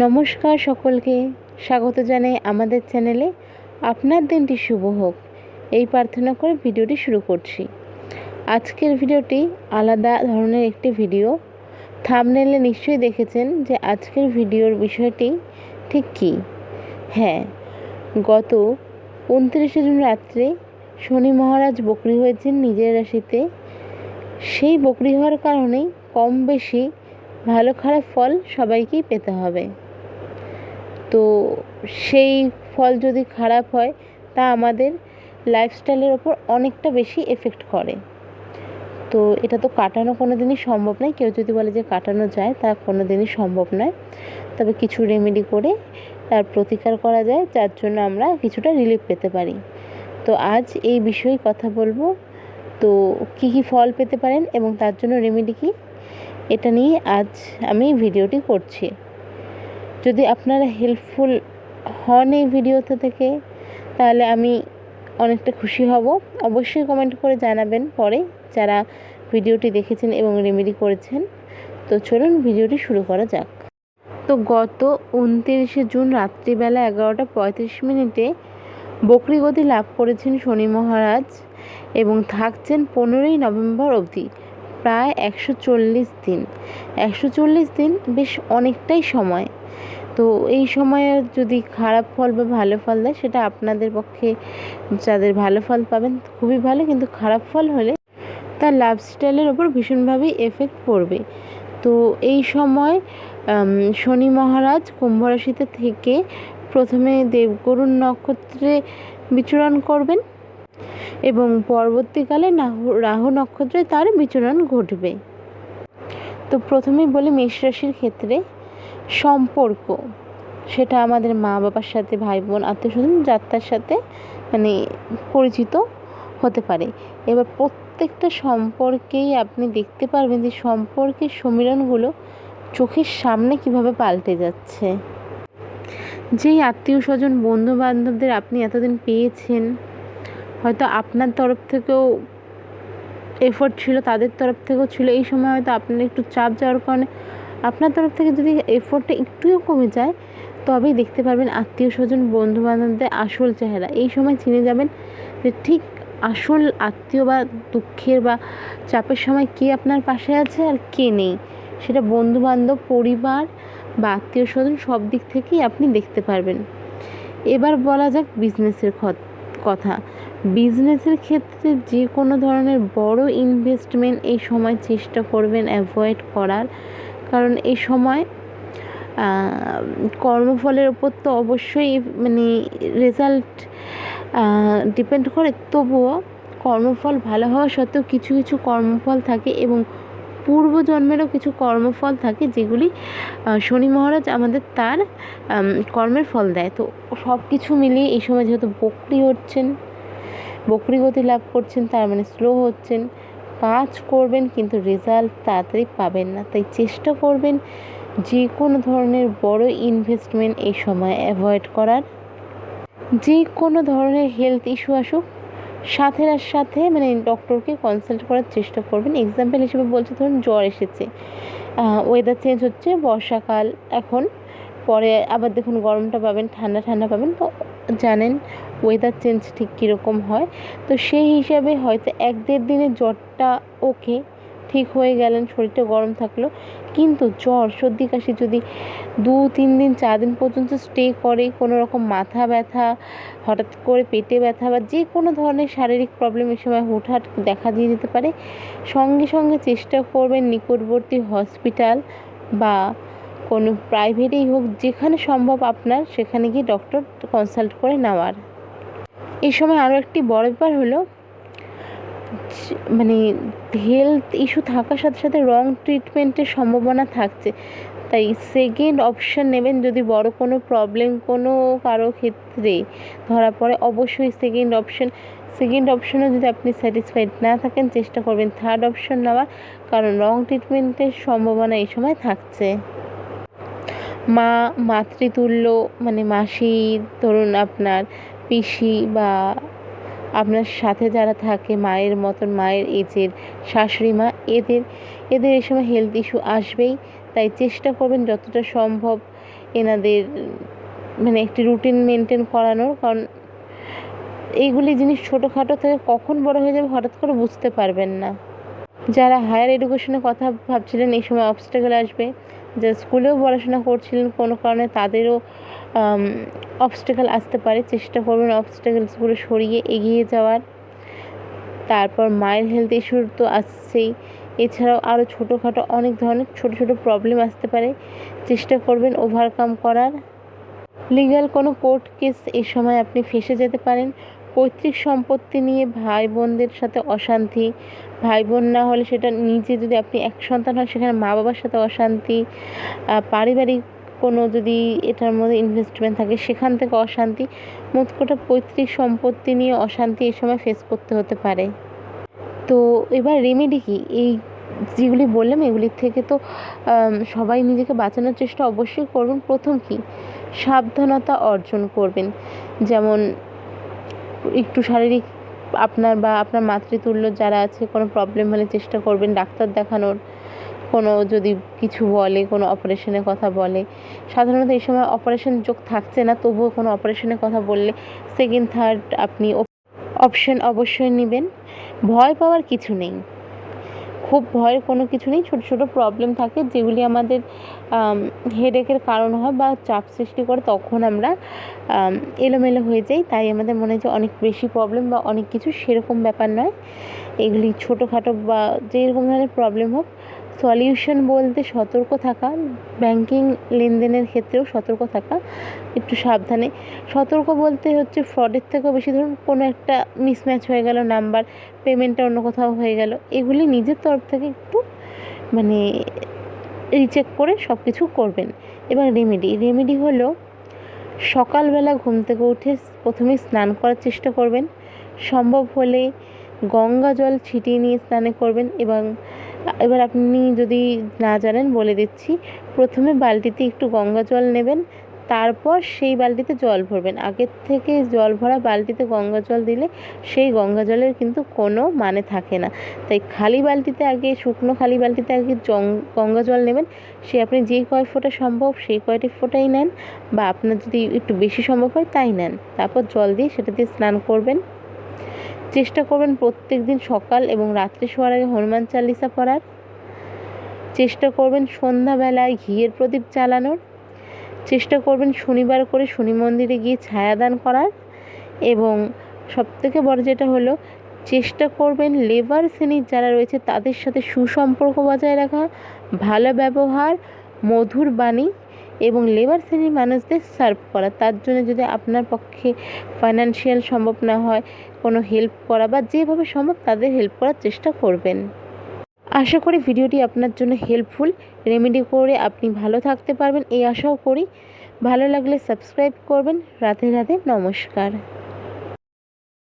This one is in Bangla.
নমস্কার সকলকে। স্বাগত জানাই আমাদের চ্যানেলে। আপনার দিনটি শুভ হোক। এই প্রার্থনা করে ভিডিওটি শুরু করছি। আজকের ভিডিওটি আলাদা ধরনের একটি ভিডিও। থামনেলে নিশ্চয়ই দেখেছেন যে আজকের ভিডিওর বিষয়টি ঠিক কী? হ্যাঁ গত উনত্রিশে জুন রাত্রে শনি মহারাজ বকরি হয়েছেন নিজের রাশিতে। সেই বকরি হওয়ার কারণেই কম বেশি ভালো খারাপ ফল সবাইকেই পেতে হবে। তো সেই ফল যদি খারাপ হয়, তা আমাদের লাইফস্টাইলের ওপর অনেকটা বেশি এফেক্ট করে। তো এটা তো কাটানো কোনো দিনই সম্ভব নয়। কেউ যদি বলে যে কাটানো যায়, তা কোনো দিনই সম্ভব নয়। তবে কিছু রেমেডি করে তার প্রতিকার করা যায়, যার জন্য আমরা কিছুটা রিলিফ পেতে পারি। তো আজ এই বিষয়ে কথা বলব। তো কী কী ফল পেতে পারেন এবং তার জন্য রেমেডি কী? এটা নিয়ে আজ আমি ভিডিওটি করছি। যদি আপনারা হেল্পফুল হন এই ভিডিওতে থেকে, তাহলে আমি অনেকটা খুশি হব। অবশ্যই কমেন্ট করে জানাবেন পরে যারা ভিডিওটি দেখেছেন এবং রেমেডি করেছেন। তো চলুন ভিডিওটি শুরু করা যাক। তো গত উনতিরিশে জুন রাত্রিবেলা এগারোটা পঁয়ত্রিশ মিনিটে বকরিগতি লাভ করেছেন শনি মহারাজ এবং থাকছেন পনেরোই নভেম্বর অবধি। প্রায় একশো চল্লিশ দিন। একশো চল্লিশ দিন বেশ অনেকটাই সময়। তো এই সময়ে যদি খারাপ ফল বা ভালো ফল দেয়, সেটা আপনাদের পক্ষে যাদের ভালো ফল পাবেন, খুবই ভালো। কিন্তু খারাপ ফল হলে তার লাইফস্টাইলের ওপর ভীষণভাবেই এফেক্ট পড়বে। তো এই সময় শনি মহারাজ কুম্ভ রাশিতে থেকে প্রথমে দেবগরুণ নক্ষত্রে বিচরণ করবেন। এবং পরবর্তীকালে রাহু নক্ষত্রে তার বিচরণ ঘটবে। তো প্রথমেই বলি মেষ রাশির ক্ষেত্রে সম্পর্ক। সেটা আমাদের মা বাবার সাথে, ভাই বোন আত্মীয় স্বজন যাত্রার সাথে মানে পরিচিত হতে পারে। এবার প্রত্যেকটা সম্পর্কেই আপনি দেখতে পারবেন যে সম্পর্কের সমীরণগুলো চোখের সামনে কীভাবে পাল্টে যাচ্ছে। যেই আত্মীয় স্বজন বন্ধু বান্ধবদের আপনি এতদিন পেয়েছেন হয়তো আপনার তরফ থেকেও এফোর্ট ছিল, তাদের তরফ থেকেও ছিল। এই সময় হয়তো আপনার একটু চাপ যাওয়ার কারণে আপনার তরফ থেকে যদি এফোর্টটা একটুও কমে যায়, তবেই দেখতে পারবেন আত্মীয় স্বজন বন্ধু বান্ধবদের আসল চেহারা। এই সময় চিনে যাবেন যে ঠিক আসল আত্মীয় বা দুঃখের বা চাপের সময় কে আপনার পাশে আছে আর কে নেই। সেটা বন্ধু বান্ধব পরিবার বা আত্মীয় স্বজন সব দিক থেকেই আপনি দেখতে পারবেন। এবার বলা যাক বিজনেসের কথা। বিজনেসের ক্ষেত্রে যে কোনো ধরনের বড় ইনভেস্টমেন্ট এই সময় চেষ্টা করবেন অ্যাভয়েড করার। কারণ এই সময় কর্মফলের ওপর তো অবশ্যই মানে রেজাল্ট ডিপেন্ড করে। তবুও কর্মফল ভালো হওয়া সত্ত্বেও কিছু কিছু কর্মফল থাকে এবং পূর্বজন্মেরও কিছু কর্মফল থাকে যেগুলি শনি মহারাজ আমাদের তার কর্মের ফল দেয়। তো সব কিছু মিলিয়ে এই সময় যেহেতু বকরি হচ্ছেন বকরি গতি লাভ করছেন, তার মানে স্লো হচ্ছেন। কাজ করবেন কিন্তু রেজাল্ট তাড়াতাড়ি পাবেন না। তাই চেষ্টা করবেন যে কোনো ধরনের বড় ইনভেস্টমেন্ট এই সময় অ্যাভয়েড করার। যে কোনো ধরনের হেলথ ইস্যু আসুক, সাথে সাথে মানে ডক্টরকে কনসাল্ট করার চেষ্টা করবেন। এক্সাম্পল হিসেবে বলছে, ধরুন জ্বর এসেছে। ওয়েদার চেঞ্জ হচ্ছে, বর্ষাকাল এখন, পরে আবার দেখুন গরমটা পাবেন, ঠান্ডা ঠান্ডা পাবেন। তো জানেন ওয়েদার চেঞ্জ ঠিক কীরকম হয়। তো সেই হিসাবে হয়তো এক দেড় দিনে জ্বরটা ওকে ঠিক হয়ে গেলেন, শরীরটা গরম থাকল। কিন্তু জ্বর, সর্দি, কাশি যদি দু, তিন দিন, চার দিন পর্যন্ত স্টে করে, কোনো রকম মাথা ব্যথা, হঠাৎ করে পেটে ব্যথা বা যে কোনো ধরনের শারীরিক প্রবলেম এই সময় হুটহাট দেখা দিয়ে দিতে পারে। সঙ্গে সঙ্গে চেষ্টা করবেন নিকটবর্তী হসপিটাল বা কোনো প্রাইভেটেই হোক, যেখানে সম্ভব আপনার, সেখানে গিয়ে ডক্টর কনসাল্ট করে নেওয়ার। এই সময় আরও একটি বড় ব্যাপার হলো মানে হেলথ ইস্যু থাকার সাথে সাথে রং ট্রিটমেন্টের সম্ভাবনা থাকছে। তাই সেকেন্ড অপশান নেবেন যদি বড় কোনো প্রবলেম কোনো কারও ক্ষেত্রে। ধরা পড়ে অবশ্যই সেকেন্ড অপশান সেকেন্ড অপশানও যদি আপনি স্যাটিসফাইড না থাকেন, চেষ্টা করবেন থার্ড অপশান নেওয়ার। কারণ রং ট্রিটমেন্টের সম্ভাবনা এই সময় থাকছে। মা, মাতৃতুল্য মানে মাসি, ধরুন আপনার পিসি বা আপনার সাথে যারা থাকে মায়ের মতন, মায়ের এজের শাশুড়ি মা, এদের এদের এই সময় হেলথ ইস্যু আসবেই। তাই চেষ্টা করবেন যতটা সম্ভব এনাদের মানে একটি রুটিন মেনটেন করানোর। কারণ এইগুলি জিনিস ছোটোখাটো থেকে কখন বড় হয়ে যাবে হঠাৎ করে বুঝতে পারবেন না। যারা হায়ার এডুকেশনের কথা ভাবছিলেন, এই সময় অবস্টেকেল আসবে। যারা স্কুলেও পড়াশোনা করছিলেন, কোনো কারণে তাদেরও অবস্টেকেল আসতে পারে। চেষ্টা করবেন অবস্টেকেলসগুলো সরিয়ে এগিয়ে যাওয়ার। তারপর মায়ের হেলথ ইস্যুর তো আসছেই। এছাড়াও আরও ছোটোখাটো অনেক ধরনের ছোটো ছোটো প্রবলেম আসতে পারে। চেষ্টা করবেন ওভারকাম করার। লিগ্যাল কোনো কোর্ট কেস এই সময় আপনি ফেসে যেতে পারেন। পৈতৃক সম্পত্তি নিয়ে ভাই বোনদের সাথে অশান্তি। ভাই বোন না হলে সেটা নিজে যদি আপনি এক সন্তান হন, সেখানে মা বাবার সাথে অশান্তি পারিবারিক কোনো যদি এটার মধ্যে ইনভেস্টমেন্ট থাকে, সেখান থেকে অশান্তি, মোট পৈতৃক সম্পত্তি নিয়ে অশান্তি এই সময় ফেস করতে হতে পারে। তো এবার রেমেডি কী? এই যেগুলি বললাম এগুলির থেকে তো সবাই নিজেকে বাঁচানোর চেষ্টা অবশ্যই করবেন। প্রথম কি? সাবধানতা অর্জন করবেন। যেমন একটু শারীরিক আপনার বা আপনার মাতৃতুল্য যারা আছে, কোনো প্রবলেম হলে চেষ্টা করবেন ডাক্তার দেখানোর। কোনো যদি কিছু বলে, কোনো অপারেশনের কথা বলে। সাধারণত এই সময় অপারেশন যোগ থাকছে না, তবুও কোনো অপারেশনের কথা বললে সেকেন্ড থার্ড আপনি অপশন অবশ্যই নেবেন। ভয় পাওয়ার কিছু নেই। খুব ভয়ের কোনো কিছু নেই। ছোটো ছোটো প্রবলেম থাকে যেগুলি আমাদের হেডেকের কারণ হয় বা চাপ সৃষ্টি করে তখন আমরা এলোমেলো হয়ে যাই। তাই আমাদের মনে হয় যে অনেক বেশি প্রবলেম বা অনেক কিছু সেরকম ব্যাপার নয়। এগুলি ছোটোখাটো বা যেরকম ধরনের প্রবলেম হোক সলিউশন বলতে সতর্ক থাকা, ব্যাংকিং লেনদেনের ক্ষেত্রেও সতর্ক থাকা, একটু সাবধানে। সতর্ক বলতে হচ্ছে ফ্রডের থেকেও বেশি, ধরুন কোনো একটা মিসম্যাচ হয়ে গেল, নাম্বার পেমেন্টটা অন্য কোথাও হয়ে গেল, এগুলি নিজের তরফ থেকে একটু মানে রিচেক করে সব কিছু করবেন। এবার রেমেডি রেমেডি হলো সকালবেলা ঘুম থেকে উঠে প্রথমে স্নান করার চেষ্টা করবেন। সম্ভব হলে গঙ্গা জল ছিটিয়ে নিয়ে স্নানে করবেন এবং এবার আপনি যদি না জানেন, বলে দিচ্ছি। প্রথমে বালতিতে একটু গঙ্গা জল নেবেন, তারপর সেই বালতিতে জল ভরবেন। আগের থেকে জল ভরা বালতিতে গঙ্গা জল দিলে সেই গঙ্গা জলের কিন্তু কোনো মানে থাকে না। তাই খালি বালতিতে আগে, শুকনো খালি বালতিতে আগে গঙ্গা জল নেবেন। সে আপনি যে কয় ফোঁটা সম্ভব সেই কয়টি ফোঁটাই নেন বা আপনার যদি একটু বেশি সম্ভব হয় তাই নেন। তারপর জল দিয়ে সেটা দিয়ে স্নান করবেন। চেষ্টা করবেন প্রত্যেক দিন সকাল এবং রাত্রে শোয়ার আগে হনুমান চালিসা পড়ার। চেষ্টা করবেন সন্ধ্যাবেলায় ঘিয়ের প্রদীপ জ্বালানোর। চেষ্টা করবেন শনিবার করে শনি মন্দিরে গিয়ে ছায়াদান করার এবং সবথেকে বড় যেটা হলো, চেষ্টা করবেন লেবার শ্রেণির যারা রয়েছে তাদের সাথে সুসম্পর্ক বজায় রাখা, ভালো ব্যবহার, মধুর বাণী এবং লেবার শ্রেণির মানুষদের সার্ভ করা। তার জন্য যদি আপনার পক্ষে ফাইন্যান্সিয়াল সম্ভব না হয়, কোনো হেল্প করা বা যেভাবে সম্ভব তাদের হেল্প করার চেষ্টা করবেন। আশা করি ভিডিওটি আপনার জন্য হেল্পফুল রেমেডি করে আপনি ভালো থাকতে পারবেন, এই আশাও করি। ভালো লাগলে সাবস্ক্রাইব করবেন। রাধে রাধে, নমস্কার।